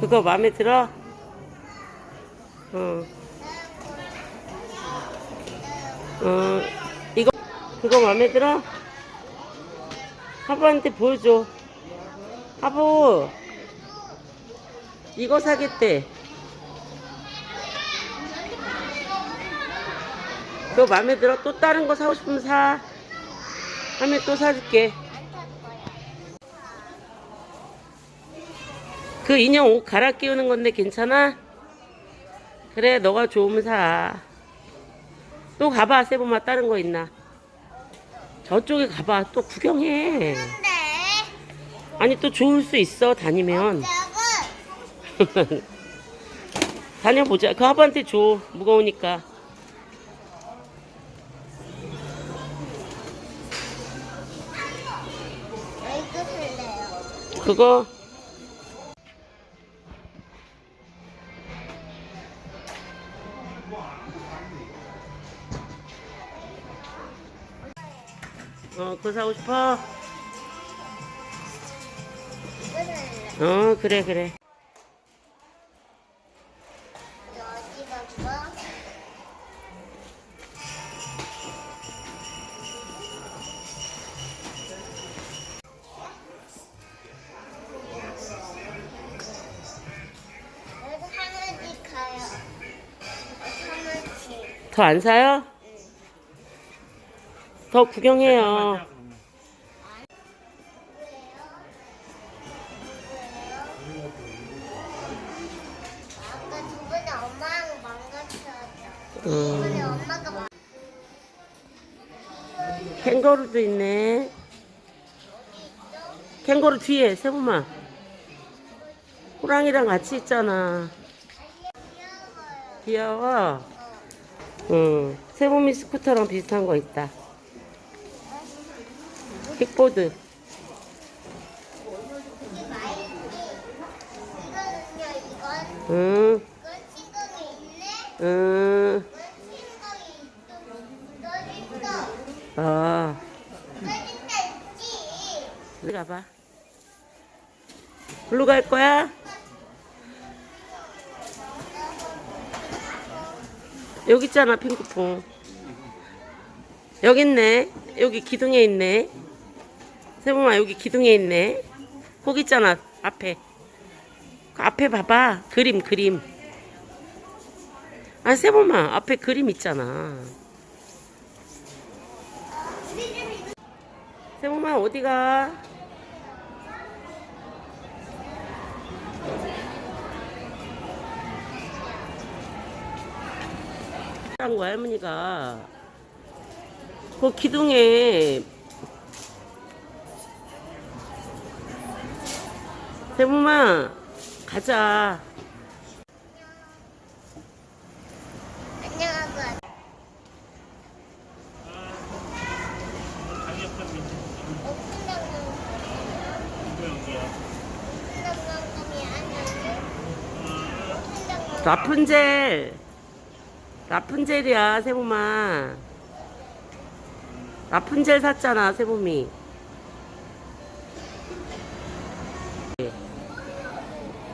그거 마음에 들어? 어. 어, 이거, 그거 마음에 들어? 하부한테 보여줘. 하부, 이거 사겠대. 그거 마음에 들어? 또 다른 거 사고 싶으면 사. 하면 또 사줄게. 그 인형 옷 갈아 끼우는 건데 괜찮아? 그래, 너가 좋으면 사. 또 가봐, 세보마 다른 거 있나? 저쪽에 가봐, 또 구경해. 아니, 또 좋을 수 있어, 다니면. 다녀보자. 그 하부한테 줘, 무거우니까. 그거 어 그거 사고 싶어? 어 그래 그래. 더 안 사요? 더 구경해요. 아까 두 분이 엄마랑 망가뜨렸죠. 음, 이번에 엄마가 망. 캥거루도 있네. 캥거루 뒤에 세부마. 호랑이랑 같이 있잖아. 귀여워. 응. 세부미 스쿠터랑 비슷한 거 있다 킥보드 너 있다 있지. 어디 가봐. 글로 갈 거야? 여기 있잖아, 핑크퐁. 여기 있네. 여기 기둥에 있네. 세범아, 여기 기둥에 있네. 거기 있잖아, 앞에. 그 앞에 봐봐. 그림, 그림. 아, 세범아, 앞에 그림 있잖아. 세범아, 어디 가? 한 거야, 할머니가. 그 기둥에 세범아, 가자. 안녕하고. 라푼젤. 라푼젤이야, 세범아. 라푼젤 샀잖아, 세범이.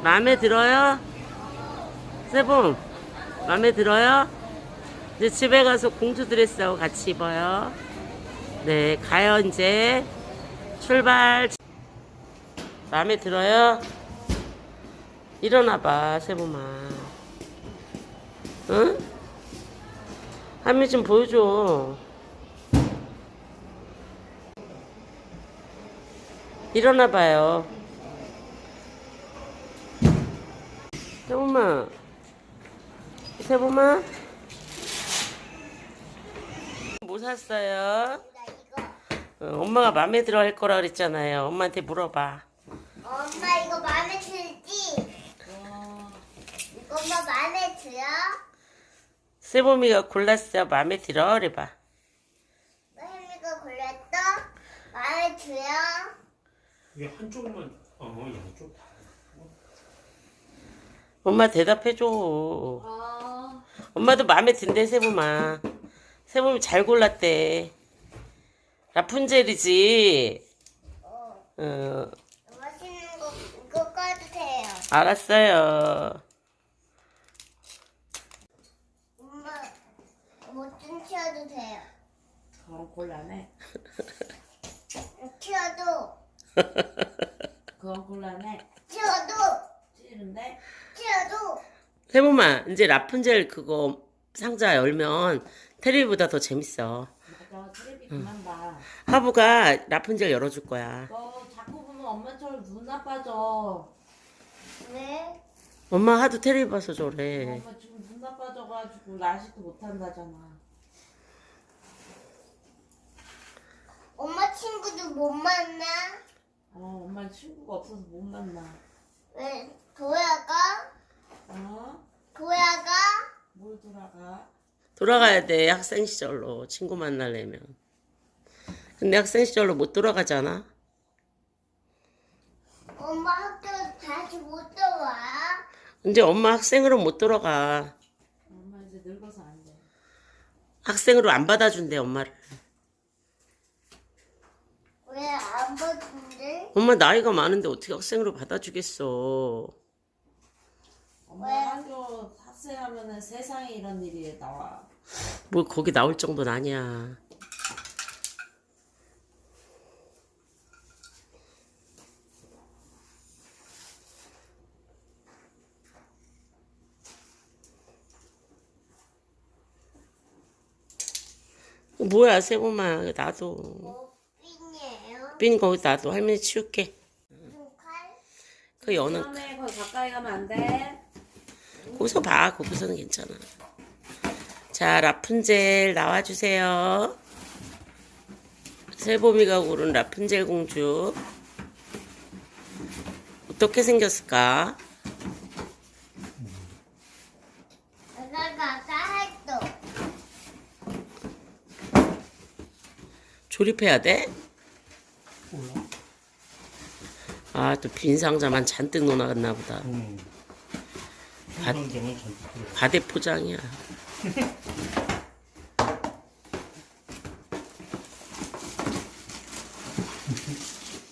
마음에 들어요? 세범, 마음에 들어요? 이제 집에 가서 공주 드레스하고 같이 입어요. 네, 가요, 이제. 출발. 마음에 들어요? 일어나봐, 세범아. 응? 할머니 좀 보여줘. 일어나봐요. 세범아. 세범아. 뭐 샀어요? 어, 엄마가 마음에 들어 할 거라 그랬잖아요. 엄마한테 물어봐. 엄마 이거 마음에 들지? 이거 엄마 마음에 들어? 세범이가 골랐어. 마음에 들어? 그래봐. 혜미가 골랐어? 마음에 들어? 이게 한쪽만 어 양쪽 다 엄마 대답해줘. 엄마도 마음에 든대, 세범아. 세범이 잘 골랐대. 라푼젤이지. 어. 어, 맛있는 거 이거 꺼도 돼요. 알았어요. 엄마 뭐좀 치워도 돼요. 그럼 곤란해. 치워도 그건 곤란해. 치워도 찌른데? 치워도 세범아, 이제 라푼젤 그거 상자 열면 테레비보다 더 재밌어. 맞아. 텔레비 그만 봐. 하부가 라푼젤 열어줄 거야. 너 자꾸 보면 엄마처럼 눈 나빠져. 왜? 엄마 하도 테레비 봐서 저래. 엄마 지금 눈 나빠져가지고 라식도 못한다잖아. 엄마 친구도 못 만나? 어, 엄마 친구가 없어서 못 만나. 왜? 도야가? 어? 도야가? 뭘 돌아가? 돌아가야 돼, 학생 시절로. 친구 만나려면. 근데 학생 시절로 못 돌아가잖아. 엄마 학교 다시 못 들어와? 이제 엄마 학생으로 못 돌아가. 엄마 이제 늙어서 안 돼. 학생으로 안 받아준대, 엄마를. 왜안 봐준대? 엄마 나이가 많은데 어떻게 학생으로 받아주겠어. 엄마 왜? 학교 학생하면은 세상에 이런 일이 나와. 뭘 거기 나올 정도는 아니야. 뭐야 세범아 나도 뭐 삐니에요? 빈 거기 나도 할머니 치울게 칼? 그 여는 다음에 거기 가까이 가면 안 돼. 거기서 봐 거기서는 괜찮아 자 라푼젤 나와주세요 세범이가 고른 라푼젤 공주 어떻게 생겼을까. 조립해야 돼? 몰라. 아 또 빈 상자만 잔뜩 넣어놨나 보다 음. 들어. 바대 포장이야.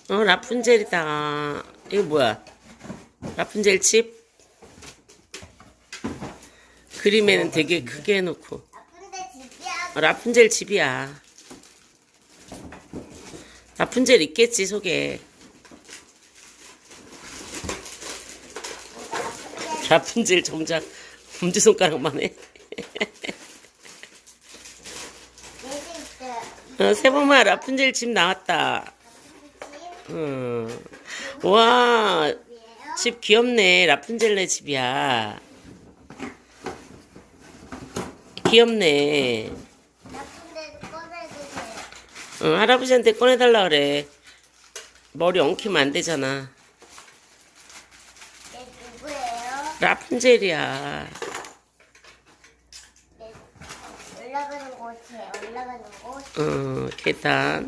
어 라푼젤이다. 이거 뭐야? 라푼젤 칩? 그림에는 되게 크게 해놓고. 어, 라푼젤 집이야. 라푼젤 있겠지 속에 라푼젤 정작 엄지손가락만 해. 어, 세범아 라푼젤 집 나왔다 음. 와? 집 귀엽네. 라푼젤네 집이야. 귀엽네. 응, 할아버지한테 꺼내달라 그래. 머리 엉키면 안 되잖아. 얘 누구예요? 라푼젤이야. 얘 올라가는 곳이에요. 올라가는 곳. 어, 계단.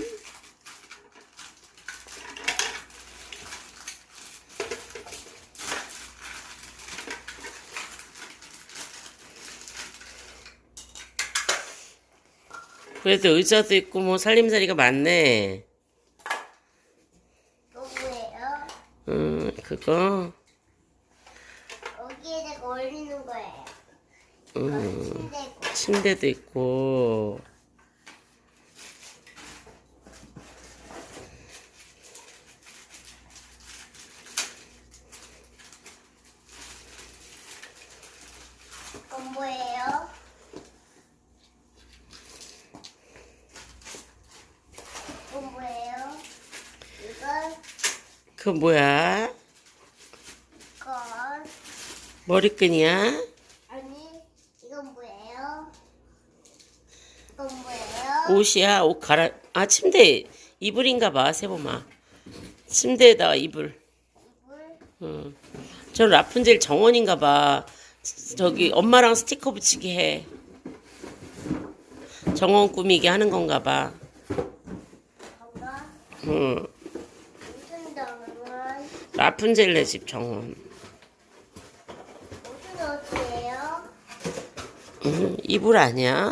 그래도 의자도 있고 뭐 살림살이가 많네. 누구예요? 음, 그거. 여기에다가 올리는 거예요. 음. 침대도 있고. 이건 뭐예요? 이건 뭐예요? 이건 그 뭐야? 이건 머리끈이야? 이건 뭐예요? 이건 뭐예요? 옷이야? 옷 갈아, 아, 침대 이불인가 봐, 세범아. 침대에다가 이불. 이불 응. 저 라푼젤 정원인가 봐. 저기 엄마랑 스티커 붙이게 해. 정원 꾸미게 하는 건가 봐. 응. 무슨 라푼젤네 집 정원. 무슨 옷이에요? 응. 이불 아니야?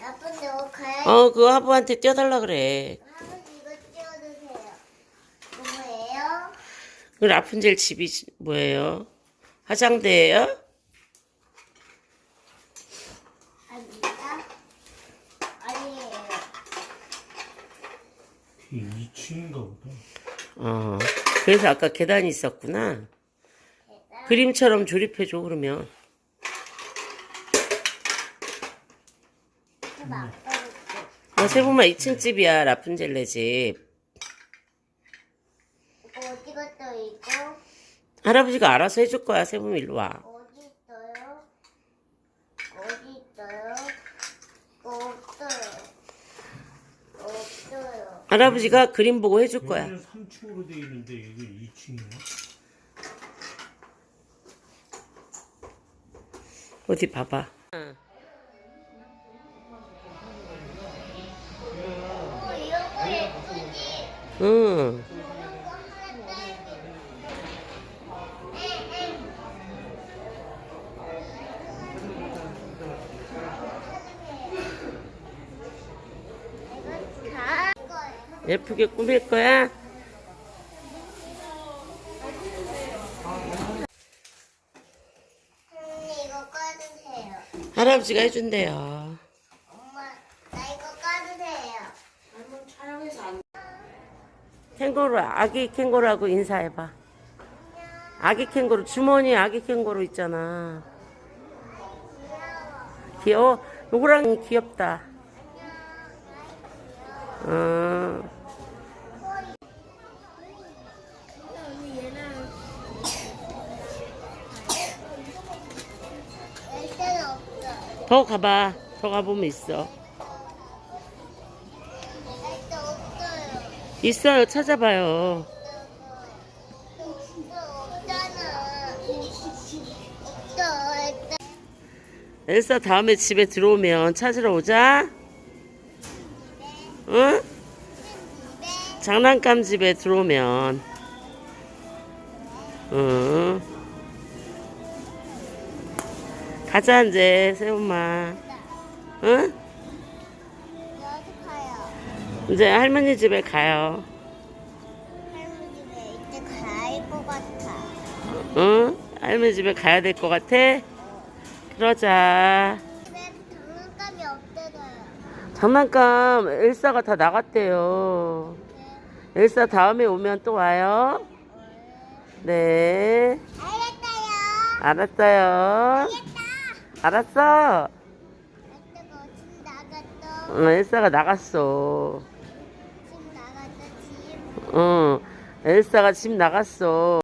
나쁜데 옷 가야 어, 그거 하부한테 떼어달라 그래. 할아버지 이거 찍어주세요. 이거 뭐예요? 그 라푼젤 집이 뭐예요? 화장대예요? 아닙니다. 아니에요. 이 2층인가 보다. 어. 그래서 아까 계단이 있었구나. 그림처럼 조립해줘 그러면. 좀 아까웠고. 어, 세부마 2층 집이야 라푼젤네 집. 이거 어디 갔다 있고? 할아버지가 알아서 해줄 거야 세부마 일로 와. 어디 있어요? 어디 있어요? 없어요. 없어요. 할아버지가 그림 보고 해줄 거야. 여기는 3층으로 돼 있는데 여기 2층이야? 어디 봐봐. 응. 예쁘게 꾸밀 거야? 할아버지가 해준대요. 엄마 나 이거 까주세요. 한번 촬영해서 안 캥거루, 아기 캥거루하고 인사해봐. 아기 캥거루, 주머니에 아기 캥거루 있잖아. 귀여워? 요거랑 귀엽다. 어. 더 가봐. 더 가보면 있어. 있어요. 찾아봐요. 엘사 다음에 집에 들어오면 찾으러 오자. 응? 장난감 집에 들어오면. 응. 가자, 이제, 새엄마. 응? 이제 할머니 집에 가요. 할머니 집에 이제 가야 것 같아. 응? 할머니 집에 가야 될 것 같아? 그러자. 집에 장난감이 없대서요. 장난감 엘사가 다 나갔대요. 네. 엘사 다음에 오면 또 와요. 네. 알았어요. 알겠다. 알았어. 아빠가 집 나갔어. 응, 엘사가 나갔어. 응. 엘사가 집 나갔어.